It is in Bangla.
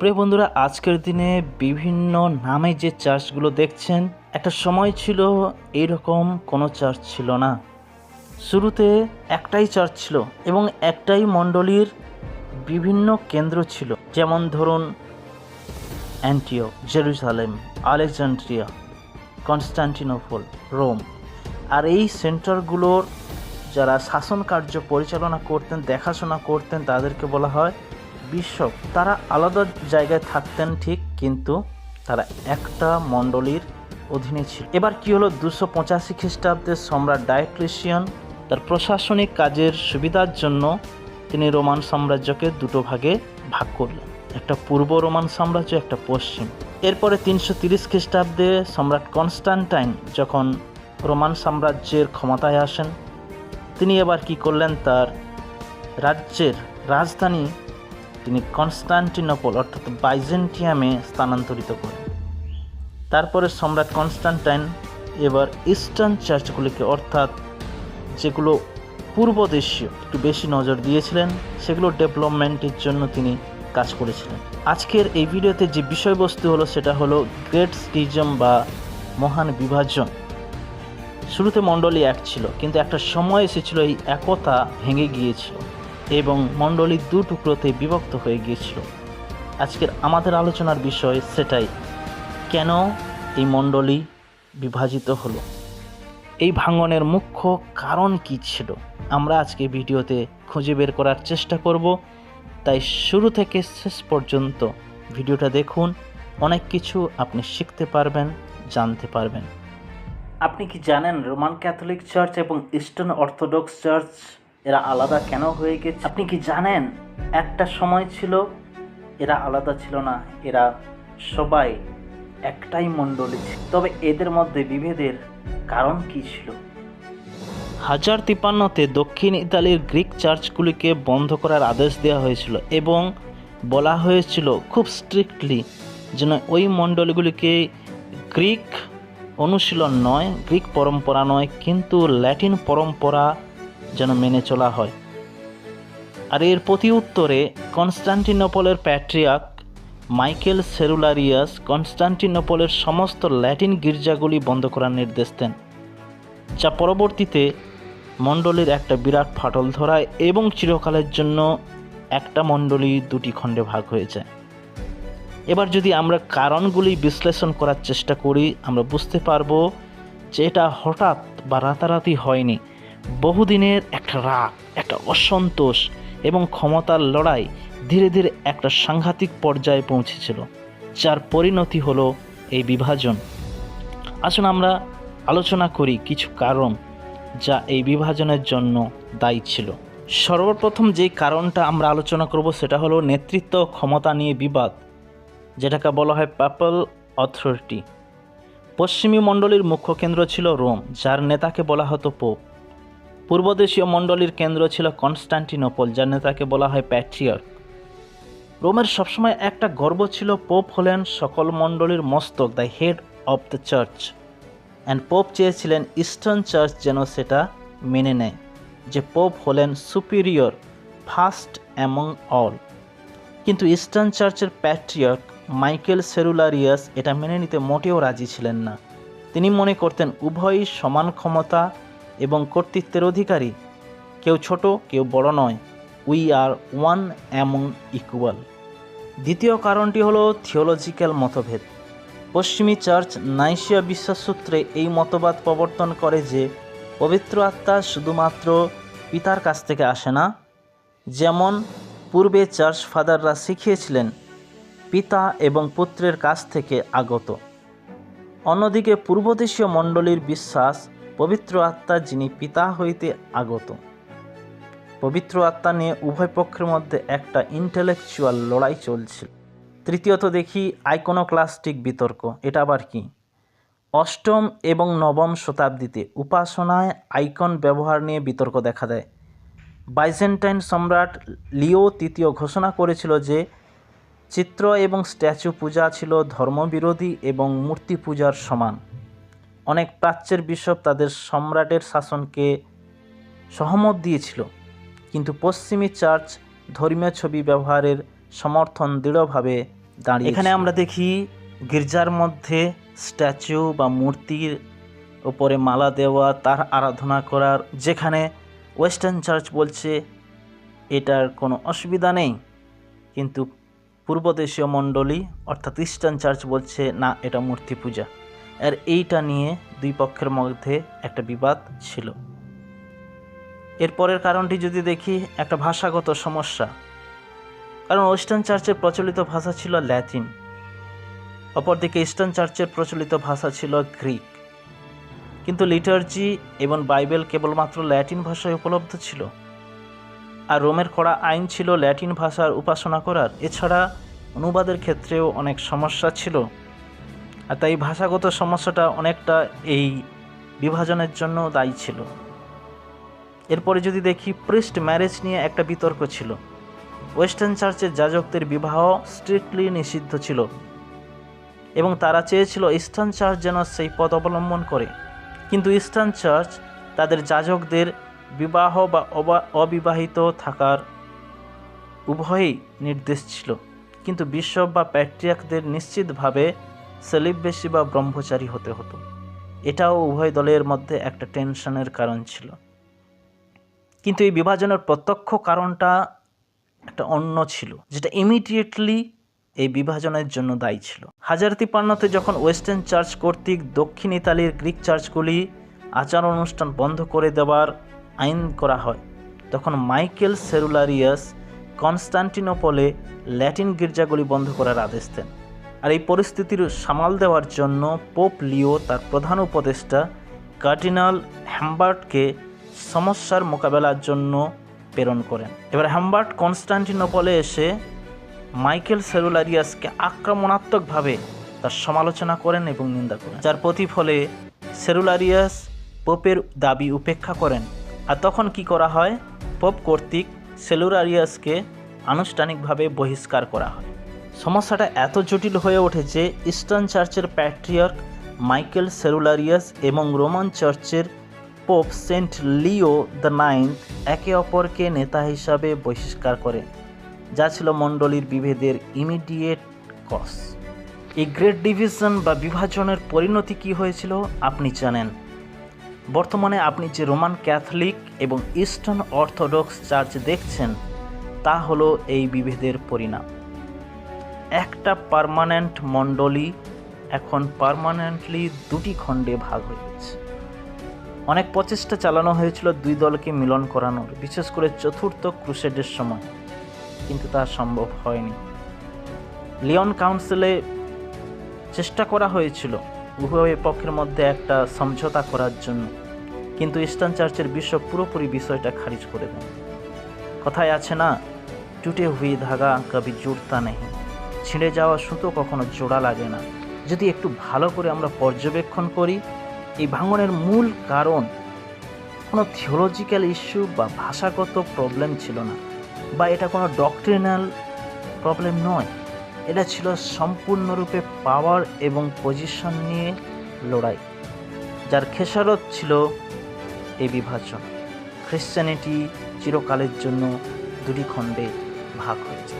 প্রিয় বন্ধুরা, আজকের দিনে বিভিন্ন নামে যে চার্চগুলো দেখছেন, একটা সময় ছিল এইরকম কোনো চার্চ ছিল না। শুরুতে একটাই চার্চ ছিল এবং একটাই মণ্ডলীর বিভিন্ন কেন্দ্র ছিল। যেমন ধরুন, Antioch Jerusalem Alexandria Constantinople, Rome. আর এই সেন্টারগুলোর যারা শাসন কার্য পরিচালনা করতেন, দেখাশোনা করতেন, তাদেরকে বলা হয় বিশপ তারা আলাদা জায়গায় থাকতেন ঠিক, কিন্তু তারা একটা মণ্ডলীর অধীনে ছিল। এবার কি হলো? দুশো পঁচাশি খ্রিস্টাব্দে সম্রাট ডায়ক্লেশিয়ান তার প্রশাসনিক কাজের সুবিধার জন্য তিনি রোমান সাম্রাজ্যকে দুটো ভাগে ভাগ করলেন। একটা পূর্ব রোমান সাম্রাজ্য, একটা পশ্চিম। এরপরে তিনশো তিরিশ খ্রিস্টাব্দে সম্রাট কনস্টান্টাইন যখন রোমান সাম্রাজ্যের ক্ষমতায় আসেন, তিনি এবার কি করলেন? তার রাজ্যের রাজধানী তিনি কনস্টান্টিনোপল, অর্থাৎ বাইজেন্টিয়ামে স্থানান্তরিত করেন। তারপরে সম্রাট কনস্টান্টাইন এবার ইস্টার্ন চার্চগুলিকে, অর্থাৎ যেগুলো পূর্ব দেশীয় একটু বেশি নজর দিয়েছিলেন, সেগুলো ডেভেলপমেন্টের জন্য তিনি কাজ করেছিলেন। আজকের এই ভিডিওতে যে বিষয়বস্তু হলো, সেটা হলো গ্রেট স্টিজম বা মহান বিভাজন। শুরুতে মণ্ডলী এক ছিল, কিন্তু একটা সময় এসেছিল, এই একতা ভেঙে গিয়েছিল। এবং মণ্ডলী দু টুকরোতে বিভক্ত হয়ে গিয়েছিল। আজকের আমাদের আলোচনার বিষয় সেটাই, কেন এই মণ্ডলী বিভাজিত হলো? এই ভাঙনের মুখ্য কারণ কী ছিল? আমরা আজকে ভিডিওতে খুঁজে বের করার চেষ্টা করব। তাই শুরু থেকে শেষ পর্যন্ত ভিডিওটা দেখুন। অনেক কিছু আপনি শিখতে পারবেন, জানতে পারবেন। আপনি কি জানেন রোমান ক্যাথলিক চার্চ এবং ইস্টার্ন অর্থোডক্স চার্চ এরা আলাদা কেন হয়ে গেছে? আপনি কি জানেন? একটা সময় ছিল, এরা আলাদা ছিল না, এরা সবাই একটাই মণ্ডলী ছিল। তবে এদের মধ্যে বিভেদের কারণ কি ছিল? হাজার তিপান্নতে দক্ষিণ ইতালির গ্রিক চার্চগুলিকে বন্ধ করার আদেশ দেওয়া হয়েছিল এবং বলা হয়েছিল খুব স্ট্রিক্টলি যেন ওই মণ্ডলীগুলিকে গ্রিক অনুশীলন নয়, গ্রিক পরম্পরা নয়, কিন্তু ল্যাটিন পরম্পরা যেন মেনে চলা হয়। আর এর প্রতি উত্তরে কনস্টান্টিনোপলের প্যাট্রিয়াক মাইকেল সেরুলারিয়াস কনস্টান্টিনোপলের সমস্ত ল্যাটিন গির্জাগুলি বন্ধ করার নির্দেশ দেন, যা পরবর্তীতে মণ্ডলীর একটা বিরাট ফাটল ধরায় এবং চিরকালের জন্য একটা মণ্ডলী দুটি খণ্ডে ভাগ হয়ে যায়। এবার যদি আমরা কারণগুলি বিশ্লেষণ করার চেষ্টা করি, আমরা বুঝতে পারব যে এটা হঠাৎ বা রাতারাতি হয়নি। বহুদিনের একটা রাগ, একটা অসন্তোষ এবং ক্ষমতার লড়াই ধীরে ধীরে একটা সাংঘাতিক পর্যায়ে পৌঁছেছিল, যার পরিণতি হলো এই বিভাজন। আসুন আমরা আলোচনা করি কিছু কারণ যা এই বিভাজনের জন্য দায়ী ছিল। সর্বপ্রথম যে কারণটা আমরা আলোচনা করব সেটা হলো নেতৃত্ব ক্ষমতা নিয়ে বিবাদ, যেটাকে বলা হয় প্যাপল অথরিটি পশ্চিমী মণ্ডলীর মুখ্য কেন্দ্র ছিল রোম, যার নেতাকে বলা হতো পোপ পূর্বদেশীয় মণ্ডলীর কেন্দ্র ছিল কনস্টান্টিনোপল, যার নেতাকে বলা হয় প্যাট্রিয়ার্ক। রোমের সবসময় একটা গর্ব ছিল পোপ হলেন সকল মণ্ডলীর মস্তক, the head of the church. And pope চেয়েছিলেন ইস্টার্ন চার্চ যেন সেটা মেনে নেয়, যে পোপ হলেন সুপিরিয়র, ফার্স্ট অ্যামং অল। কিন্তু ইস্টার্ন চার্চের প্যাট্রিয়ক মাইকেল সেরুলারিয়াস এটা মেনে নিতে মোটেও রাজি ছিলেন না। তিনি মনে করতেন, উভয়ই সমান ক্ষমতা এবং কর্তৃত্বের অধিকারী। কেউ ছোট, কেউ বড় নয়। We are one among equal দ্বিতীয় কারণটি হলো থিওলজিক্যাল মতভেদ। পশ্চিমী চার্চ নাইশিয়া বিশ্বাসসূত্রে এই মতবাদ প্রবর্তন করে যে, পবিত্র আত্মা শুধুমাত্র পিতার কাছ থেকে আসে না। যেমন পূর্বে চার্চ ফাদাররা শিখিয়েছিলেন, পিতা এবং পুত্রের কাছ থেকে আগত। অন্যদিকে পূর্বদেশীয় মণ্ডলীর বিশ্বাস পবিত্র আত্মা যিনি পিতা হইতে আগত। পবিত্র আত্মা নিয়ে উভয় পক্ষের মধ্যে একটা ইন্টেলেকচুয়াল লড়াই চলছিল। তৃতীয়ত দেখি আইকোনোক্লাস্টিক বিতর্ক, এটা আবার কি? অষ্টম এবং নবম শতাব্দীতে উপাসনায় আইকন ব্যবহার নিয়ে বিতর্ক দেখা দেয়। বাইজেন্টাইন সম্রাট লিও তৃতীয় ঘোষণা করেছিল যে চিত্র এবং স্ট্যাচু পূজা ছিল ধর্মবিরোধী এবং মূর্তি পূজার সমান। অনেক প্রাচ্যের বিশপ তাদের সম্রাটের শাসনকে সহমত দিয়েছিল। কিন্তু পশ্চিমী চার্চ ধর্মীয় ছবি ব্যবহারের সমর্থন দৃঢ়ভাবে দাঁড়িয়ে এখানে আমরা দেখি গির্জার মধ্যে স্ট্যাচু বা মূর্তির ওপরে মালা দেওয়া, তার আরাধনা করার, যেখানে ওয়েস্টার্ন চার্চ বলছে এটার কোনো অসুবিধা নেই। কিন্তু পূর্বদেশীয় মণ্ডলী, অর্থাৎ ইস্টার্ন চার্চ বলছে, না, এটা মূর্তি পূজা। আর এইটা নিয়ে দুই পক্ষের মধ্যে একটা বিবাদ ছিল। এরপরের কারণটি যদি দেখি, একটা ভাষাগত সমস্যা। কারণ ওয়েস্টার্ন চার্চের প্রচলিত ভাষা ছিল ল্যাটিন, অপরদিকে ইস্টার্ন চার্চের প্রচলিত ভাষা ছিল গ্রিক। কিন্তু লিটার্জি এবং বাইবেল কেবলমাত্র ল্যাটিন ভাষায় উপলব্ধ ছিল। আর রোমের করা আইন ছিল ল্যাটিন ভাষার উপাসনা করার। এছাড়া অনুবাদের ক্ষেত্রেও অনেক সমস্যা ছিল। আর তাই ভাষাগত সমস্যাটা অনেকটা এই বিভাজনের জন্য দায়ী ছিল। এরপরে যদি দেখি প্রিস্ট ম্যারেজ নিয়ে একটা বিতর্ক ছিল। ওয়েস্টার্ন চার্চের যাজকদের বিবাহ স্ট্রিক্টলি নিষিদ্ধ ছিল এবং তারা চেয়েছিল ইস্টার্ন চার্চ যেন সেই পথ অবলম্বন করে। কিন্তু ইস্টার্ন চার্চ তাদের যাজকদের বিবাহ বা অবা- অবিবাহিত থাকার উভয়ই নির্দেশ ছিল। কিন্তু বিশপ বা প্যাট্রিয়াকদের নিশ্চিতভাবে সেলিব্রেসি বা ব্রহ্মচারী হতে হতো। এটাও উভয় দলের মধ্যে একটা টেনশনের কারণ ছিল। কিন্তু এই বিভাজনের প্রত্যক্ষ কারণটা একটা অন্য ছিল, যেটা ইমিডিয়েটলি এই বিভাজনের জন্য দায়ী ছিল। হাজার তিপ্পান্নতে যখন ওয়েস্টার্ন চার্চ কর্তৃক দক্ষিণ ইতালির গ্রিক চার্চগুলি আচার অনুষ্ঠান বন্ধ করে দেওয়ার আইন করা হয়, তখন মাইকেল সেরুলারিয়াস কনস্টান্টিনোপলে ল্যাটিন গির্জাগুলি বন্ধ করার আদেশ দেন। আর এই পরিস্থিতির সামাল দেওয়ার জন্য পোপ লিও তার প্রধান উপদেষ্টা কার্ডিনাল হ্যাম্বার্টকে সমস্যার মোকাবেলার জন্য প্রেরণ করেন। এবার হ্যাম্বার্ট কনস্টান্টিনোপলে এসে মাইকেল সেরুলারিয়াসকে আক্রমণাত্মকভাবে তার সমালোচনা করেন এবং নিন্দা করেন, যার প্রতিফলে সেরুলারিয়াস পোপের দাবি উপেক্ষা করেন। আর তখন কি করা হয়? পোপ কর্তৃক সেলুলারিয়াসকে আনুষ্ঠানিকভাবে বহিষ্কার করা হয়। সমস্যাটা এত জটিল হয়ে ওঠে যে ইস্টার্ন চার্চের প্যাট্রিয়ার্ক মাইকেল সেরুলারিয়াস এবং রোমান চার্চের pope saint Leo the ninth একে অপরকে নেতা হিসাবে বহিষ্কার করে, যা ছিল মণ্ডলীর বিভেদের ইমিডিয়েট কস। এই গ্রেট ডিভিশন বা বিভাজনের পরিণতি কি হয়েছিল আপনি জানেন। বর্তমানে আপনি যে রোমান ক্যাথলিক এবং ইস্টার্ন অর্থোডক্স চার্চ দেখছেন, তা হলো এই বিভেদের পরিণাম। একটা পারমানেন্ট মণ্ডলী এখন পারমানেন্টলি দুটি খণ্ডে ভাগ হয়ে গেছে। অনেক প্রচেষ্টা চালানো হয়েছিল দুই দলকে মিলন করানোর, বিশেষ করে চতুর্থ ক্রুসেডের সময়। কিন্তু তা সম্ভব হয়নি। লিওন কাউন্সিলে চেষ্টা করা হয়েছিল উভয় পক্ষের মধ্যে একটা সমঝোতা করার জন্য। কিন্তু ইস্টার্ন চার্চের বিশ্ব পুরোপুরি বিষয়টা খারিজ করে দেন। কথায় আছে না, টুটে হুই ধাগা কবি জুড়তা নেই ছিঁড়ে যাওয়া সুতো কখনো জোড়া লাগে না। যদি একটু ভালো করে আমরা পর্যবেক্ষণ করি, এই ভাঙনের মূল কারণ কোনো থিওলজিক্যাল ইস্যু বা ভাষাগত প্রবলেম ছিল না বা এটা কোনো ডক্ট্রিনাল প্রবলেম নয়। এটা ছিল সম্পূর্ণরূপে পাওয়ার এবং পজিশন নিয়ে লড়াই, যার খেসারত ছিল এই বিভাজন। খ্রিশ্চানিটি চিরকালের জন্য দুটি খণ্ডে ভাগ হয়েছে।